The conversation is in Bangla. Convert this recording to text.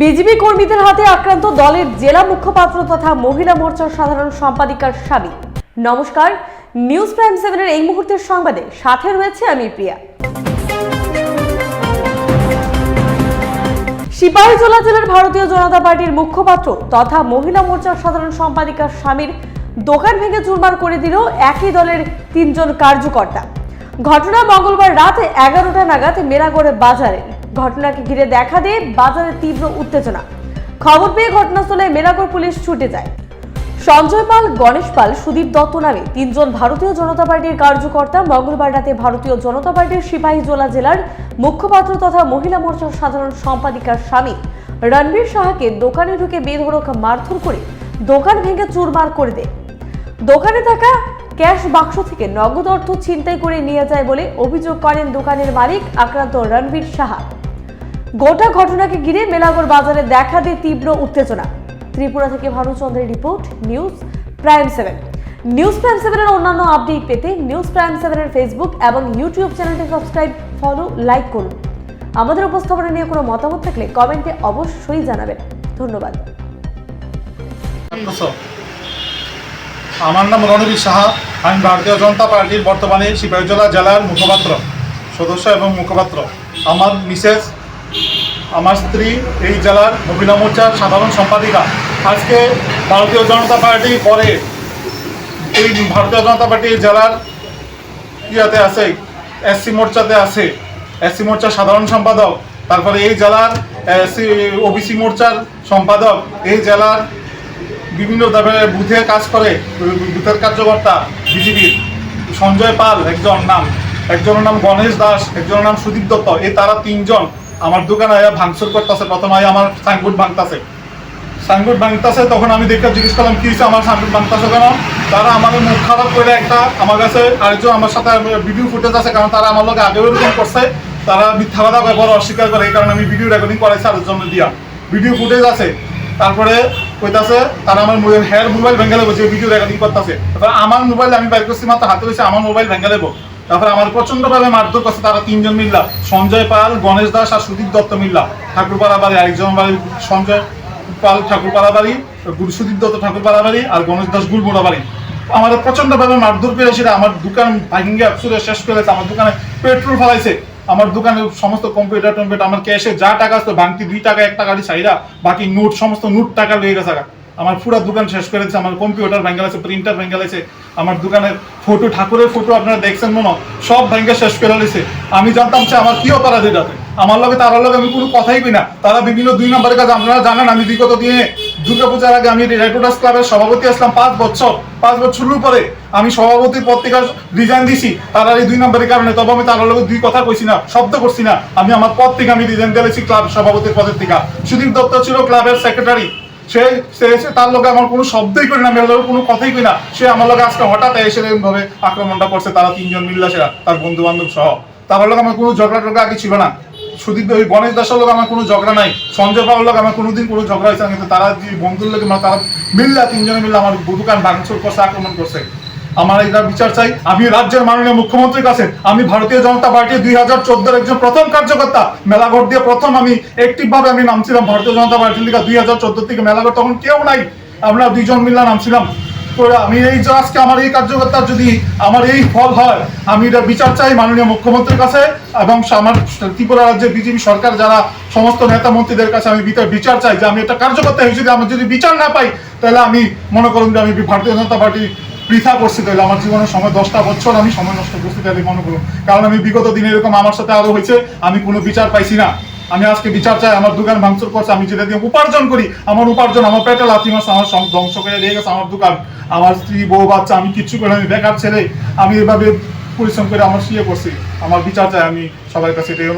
বিজেপি কর্মীদের হাতে আক্রান্ত দলের জেলা মুখপাত্র তথা মহিলা মোর্চার সাধারণ সম্পাদিকার স্বামী নমস্কার, নিউজ প্রাইম সেভেনের এই মুহূর্তের সংবাদে সাথে রয়েছে আমি প্রিয়া। সিপাহীজলা জেলার ভারতীয় জনতা পার্টির মুখপাত্র তথা মহিলা মোর্চার সাধারণ সম্পাদিকার স্বামীর দোকান ভেঙে চুরমার করে দিল একই দলের তিনজন কার্যকর্তা। ঘটনা মঙ্গলবার রাত এগারোটা নাগাদ মেরাগড়ে বাজারে। ঘটনাকে ঘিরে দেখা দেয় বাজারে তীব্র উত্তেজনা। খবর পেয়ে ঘটনাস্থলে মেরাগড় পুলিশ ছুটে যায়। সঞ্জয় পাল, গণেশ পাল, সুদীপ দত্ত নামে তিনজন ভারতীয় জনতা পার্টির কার্যকর্তা মঙ্গলবার রাতে ভারতীয় জনতা পার্টির সিপাহীজলা জেলার মুখপাত্র তথা মহিলা মোর্চার সাধারণ সম্পাদিকার স্বামী রণবীর সাহাকে দোকানে ঢুকে বেধড়ক মারধর করে দোকান ভেঙে চুরমার করে দেয়। দোকানে থাকা ক্যাশ বাক্স থেকে নগদ অর্থ ছিনতাই করে নিয়ে যায় বলে অভিযোগ করেন দোকানের মালিক আক্রান্ত রণবীর সাহা। গোটা ঘটনাকে ঘিরে মেলাগড় বাজারে দেখা দেয় তীব্র উত্তেজনা। ত্রিপুরা থেকে ভানুচন্দ্রের report, News Prime Seven. News Prime সেভেনের অন্যান্য আপডেট পেতে নিউজ প্রাইম সেভেনের ফেসবুক এবং ইউটিউব চ্যানেলটি সাবস্ক্রাইব, ফলো, লাইক করুন। আমাদের উপস্থাপনা নিয়ে কোনো মতামত থাকলে কমেন্টে অবশ্যই জানাবেন। ধন্যবাদ। আমার নাম রণবীর সাহা। আমি ভারতীয় জনতা পার্টির বর্তমানে সিপাহীজলা জেলার মুখপাত্র, সদস্য এবং মুখপাত্র। আমার মিসেস আমার স্ত্রী এই জেলার মহিলা মোর্চার সাধারণ সম্পাদিকা। আজকে ভারতীয় জনতা পার্টি পরে এই ভারতীয় জনতা পার্টি জেলার ইয়াতে আছে এসসি মোর্চাতে আছে। এসসি মোর্চার সাধারণ সম্পাদক তারপরে এই জেলার এসসি ওবিসি মোর্চার সম্পাদক, এই জেলার বিভিন্ন বুথে কাজ করে, বুথের কার্যকর্তা বিজেপির সঞ্জয় পাল একজন নাম, একজনের নাম গণেশ দাস, একজনের নাম সুদীপ দত্ত, এই তারা তিনজন আমার দোকানে আয়া ভাঙচুর করতেছে, প্রথমে আয়া আমার সাইনবোর্ড ভাঙতাছে। সাইনবোর্ড ভাঙতাছে, তখন আমি দেখে জিজ্ঞেস করলাম, কি হয়েছে আমার সাইনবোর্ড ভাঙতাছে কেন? তারা আমাদের মুখ খারাপ করে একটা আমার কাছে আরেকজন আমার সাথে ভিডিও ফুটেজ আছে, কারণ তারা আমার লোক আগেও এরকম করছে। তারা মিথ্যা কথা ব্যবহার অস্বীকার করে, এই কারণে আমি ভিডিও রেকর্ডিং করাইছি আরেকজন দিয়া। ভিডিও ফুটেজ আছে। তারপরে কইতাছে, তারা আমার মোবাইল হেয়ার মোবাইল ভেঙে দেবো যে ভিডিও রেকর্ডিং করতেছে। তারপরে আমার মোবাইল আমি বাইর করছি, মাত্র হাতে রয়েছে আমার মোবাইল ভেঙে দেবো তারপরে আমার প্রচন্ডভাবে মারধর করছে, তারা তিনজন মিল্লা। সঞ্জয় পাল, গণেশ দাস আর সুদীপ দত্ত মিল্লা। ঠাকুরপাড়া বাড়ি আরেকজন বাড়ি সঞ্জয় পাল ঠাকুরপাড়া বাড়ি সুদীপ দত্ত ঠাকুরপাড়া বাড়ি আর গণেশ দাস গুলমোড়া বাড়ি। আমার প্রচন্ডভাবে মারধর করে আমার দোকান ভাঙ্গে একসুরে শেষ করেছে আমার দোকানে পেট্রোল ফেলাইছে। আমার দোকানে সমস্ত কম্পিউটার টম্পিউটার, আমার ক্যাশে যা টাকা আসতো ভাঙতি দুই টাকা, এক টাকা চাইরা, বাকি নোট, সমস্ত নোট টাকা লেগে গেছে আমার পুরো দোকান শেষ করেছে আমার কম্পিউটার ভেঙে গেছে প্রিন্টার ভেঙে গেছে, আমার দোকানের ফটো ঠাকুরের ফটো আপনারা দেখছেন মনে সব ভেঙে শেষ করে গেছে আমি জানতাম যে আমার কি অপরাধ এটাতে? আমার লগে তার লগে আমি কোনো কথাই কই না। তারা বিভিন্ন দুই নম্বরের কাজ আপনারা জানেন, আমি বিগত দিনে দুর্গাপূজার আগে আমি রেডোডাস ক্লাবের সভাপতি আসলাম পাঁচ বছর, পাঁচ বছরের পরে আমি সভাপতির পদ থেকে রিজাইন দিছি তারা এই দুই নম্বরের কারণে, তবে আমি তার লগে দুই কথা কইছি না, শব্দ করছি না। আমি আমার পদ থেকে আমি রিজাইন দিয়েছি ক্লাব সভাপতির পদের থেকে। সুদীপ দত্ত ছিল ক্লাবের সেক্রেটারি সে তার লোকে আমার কোনো শব্দই করি না, মেয়ের কোনো কথাই কই না। সে আমার লোকে আজকে হঠাৎ এসে ভাবে আক্রমণটা করছে, তারা তিনজন মিল্লা সেরা, তার বন্ধু বান্ধব সহ। তার লোক আমার কোনো ঝগড়া টগড়া আগে ছিল না। সুদীপ ওই গণেশ দাসের লোক আমার কোনো ঝগড়া নাই। সঞ্জয় পাওয়ার লোক আমার কোনোদিন কোনো ঝগড়া হয়েছে না, কিন্তু তারা যে বন্ধুর লোক তারা মিল্লা, তিনজনে মিল্লা আমার দোকান ভাঙচুর করছে, আক্রমণ করছে। আমার এটা বিচার চাই। আমি রাজ্যের মাননীয় মুখ্যমন্ত্রীর কাছে, আমি ভারতীয় জনতা পার্টির দুই হাজার চোদ্দোর একজন প্রথম কার্যকর্তা, মেলাঘর দিয়ে প্রথম আমি একটিভ ভাবে আমি নামছিলাম। ভারতীয় জনতা পার্টির লিগা দুই হাজার চোদ্দ থেকে মেলাঘর, তখন কেউ নাই। আমরা দুইজন মিল্লা নামছিলাম। আমি এই আজকে আমার এই কার্যকর্তা যদি আমার এই ফল হয়, আমি এটা বিচার চাই মাননীয় মুখ্যমন্ত্রীর কাছে এবং আমার ত্রিপুরা রাজ্যের বিজেপি সরকার যারা সমস্ত নেতা মন্ত্রীদের কাছে আমি বিচার- চাই যে আমি একটা কার্যকর্তা হিসেবে আমার যদি বিচার না পাই, তাহলে আমি মনে করুন যে আমি ভারতীয় জনতা পার্টি পৃথা করছি তাহলে আমার জীবনের সময় দশটা বছর আমি সময় নষ্ট করছি তাহলে মনে করুন কারণ আমি বিগত দিনে এরকম আমার সাথে আরও হয়েছে, আমি কোনো বিচার পাইছি না। আমি আজকে বিচার চাই, আমার দোকান ভাঙচুর করছে, আমি যেটা দিয়ে উপার্জন করি, আমার উপার্জন, আমার পেটে লাথি আমার ধ্বংস করে দিয়ে গেছে আমার দোকান। আমার স্ত্রী, বউ, বাচ্চা, আমি কিচ্ছু করে আমি বেকার ছেলে। আমি এভাবে পরিশ্রম করে আমার শুয়ে করছি আমার বিচার চাই, আমি সবার কাছে এটাই